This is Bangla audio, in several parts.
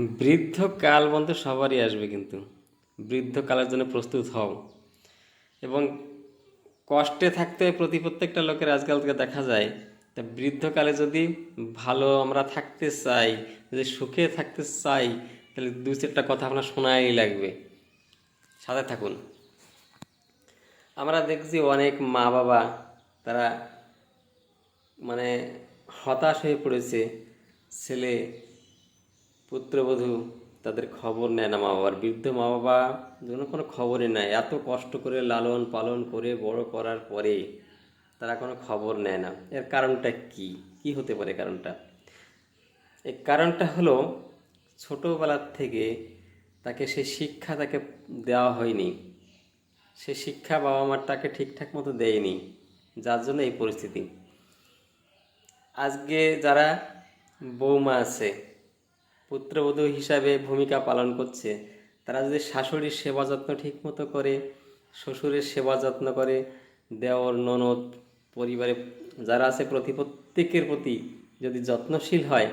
বৃদ্ধকাল বলতে সবারই আসবে কিন্তু। বৃদ্ধকালের জন্য প্রস্তুত হও। এবং কষ্টে থাকতে প্রতি প্রত্যেকটা লোকের আজকাল থেকে দেখা যায়, তা বৃদ্ধকালে যদি ভালো আমরা থাকতে চাই, যদি সুখে থাকতে চাই, তাহলে দু চারটা কথা আপনার শোনাই লাগবে। সাথে থাকুন। আমরা দেখছি অনেক মা বাবা তারা মানে হতাশ হয়ে পড়েছে। ছেলে পুত্রবধূ তাদের খবর নেয় না মা বাবার বৃদ্ধ মা বাবা যেন কোনো খবরই নেয় এত কষ্ট করে লালন পালন করে বড় করার পরে তারা কোনো খবর নেয় না। এর কারণটা কি? কি হতে পারে কারণটা? এই কারণটা হলো ছোটোবেলার থেকে তাকে সে শিক্ষা তাকে দেওয়া হয়নি। সে শিক্ষা বাবা মার তাকে ঠিকঠাক মতো দেয়নি। যার জন্য এই পরিস্থিতি। আজকে যারা বৌমা আছে পুত্রবধূ হিসাবে ভূমিকা পালন করছে। তারা যদি শাশুড়ির সেবা যত্ন ঠিকমতো করে, শ্বশুরের সেবা যত্ন করে, দেওর, ননদ, পরিবারে যারা আছে প্রতি, প্রত্যেকের প্রতি যদি যত্নশীল হয়,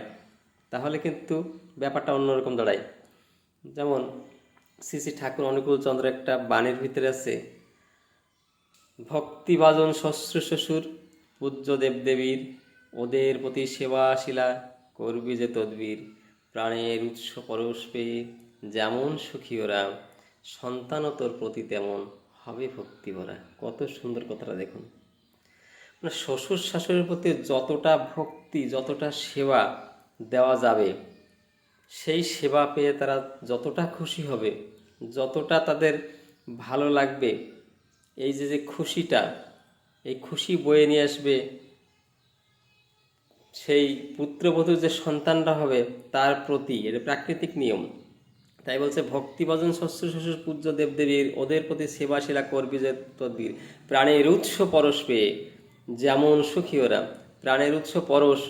তাহলে কিন্তু ব্যাপারটা অন্যরকম দাঁড়ায়। যেমন শ্রী শ্রী ঠাকুর অনুকূল চন্দ্র একটা বাণীর ভিতরে আছে, ভক্তিভাজন শ্বশ্রু শ্বশুর, পূজ্য দেবদেবীর, ওদের প্রতি সেবাশীলা করবি যে তদ্বীর। প্রাণের উৎস পরশ পেয়ে যেমন সুখী ওরা, সন্তানও তোর প্রতি তেমন হবে ভক্তি ভরা। কত সুন্দর কথাটা দেখুন। মানে শ্বশুর শাশুড়ির প্রতি যতটা ভক্তি, যতটা সেবা দেওয়া যাবে, সেই সেবা পেয়ে তারা যতটা খুশি হবে, যতটা তাদের ভালো লাগবে, এই যে যে খুশিটা, এই খুশি বয়ে নিয়ে আসবে সেই পুত্রবধূর যে সন্তানটা হবে, তার প্রতি এটা প্রাকৃতিক নিয়ম। তাই বলছে, ভক্তিভজন শ্বশুর শ্বশুর পূজ্য দেবদেবীর ওদের প্রতি সেবাশীলা করবি যে তদ্বীর প্রাণের উৎস পরশ পেয়ে, যেমন সুখী ওরা। প্রাণের উৎস পরশ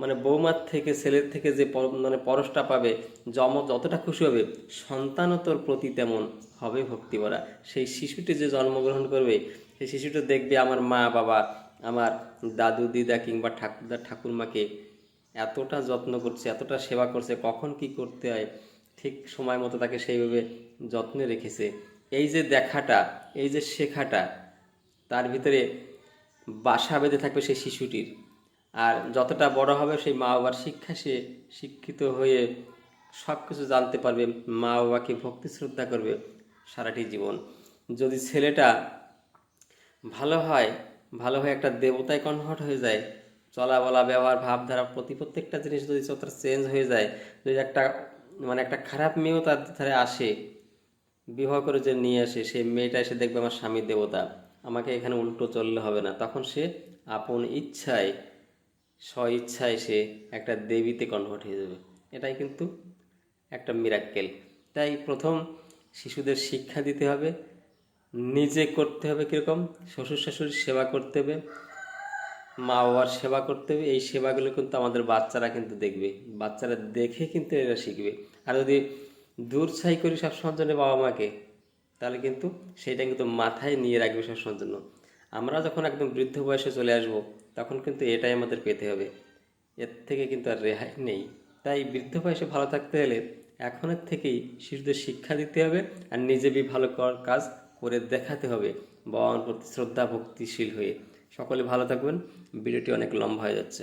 মানে বৌমার থেকে ছেলের থেকে যে মানে পরশটা পাবে জম যতটা খুশি হবে, সন্তানও তোর প্রতি তেমন হবে ভক্তি ভরা সেই শিশুটি যে জন্মগ্রহণ করবে, সেই শিশুটা দেখবে, আমার মা বাবা আমার দাদু, দিদা কিংবা ঠাকুরদা, ঠাকুরমাকে এতটা যত্ন করছে, এতটা সেবা করছে, কখন কি করতে হয়, ঠিক সময় মতো তাকে সেইভাবে যত্নে রেখেছে। এই যে দেখাটা, এই যে শেখাটা, তার ভিতরে বাসা বেঁধে থাকবে সেই শিশুটির। আর যতটা বড় হবে সেই মা বাবার শিক্ষা সে শিক্ষিত হয়ে সব কিছু জানতে পারবে মা বাবাকে ভক্তি শ্রদ্ধা করবে সারাটি জীবন। যদি ছেলেটা ভালো হয় ভালো হয়ে একটা দেবতায় কনভার্ট হয়ে যায়, চলা বলা, ব্যবহার, ভাবধারা, প্রতি প্রত্যেকটা জিনিস যদি যতটা চেঞ্জ হয়ে যায়, যদি একটা মানে একটা খারাপ মেয়েও তার ধারে আসে, বিবাহ করে যে নিয়ে আসে, সেই মেয়েটা এসে দেখবে আমার স্বামীর দেবতা, আমাকে এখানে উল্টো চললে হবে না। তখন সে আপন ইচ্ছায় স্ব ইচ্ছায় সে একটা দেবীতে কনভার্ট হয়ে যাবে। এটাই কিন্তু একটা মিরাক্কেল তাই প্রথম শিশুদের শিক্ষা দিতে হবে নিজে করতে হবে কীরকম? শ্বশুর শাশুড়ির সেবা করতে হবে। মা বাবার সেবা করতে হবে। এই সেবাগুলো কিন্তু আমাদের বাচ্চারা কিন্তু দেখবে। বাচ্চারা দেখে কিন্তু এরা শিখবে। আর যদি দূর ছাই করি সবসময়ের জন্য বাবা মাকে, তাহলে কিন্তু সেটা কিন্তু মাথায় নিয়ে রাখবে সবসময়ের জন্য। আমরা যখন একদম বৃদ্ধ বয়সে চলে আসব, তখন কিন্তু এটাই আমাদের পেতে হবে। এর থেকে কিন্তু আর রেহাই নেই। তাই বৃদ্ধ বয়সে ভালো থাকতে হলে এখনের থেকেই শিশুদের শিক্ষা দিতে হবে। আর নিজে বি ভালো করার কাজ করে দেখাতে হবে। বাবা মার প্রতি শ্রদ্ধা ভক্তিশীল হয়ে। সকলে ভালো থাকবেন। ভিডিওটি অনেক লম্বা হয়ে যাচ্ছে।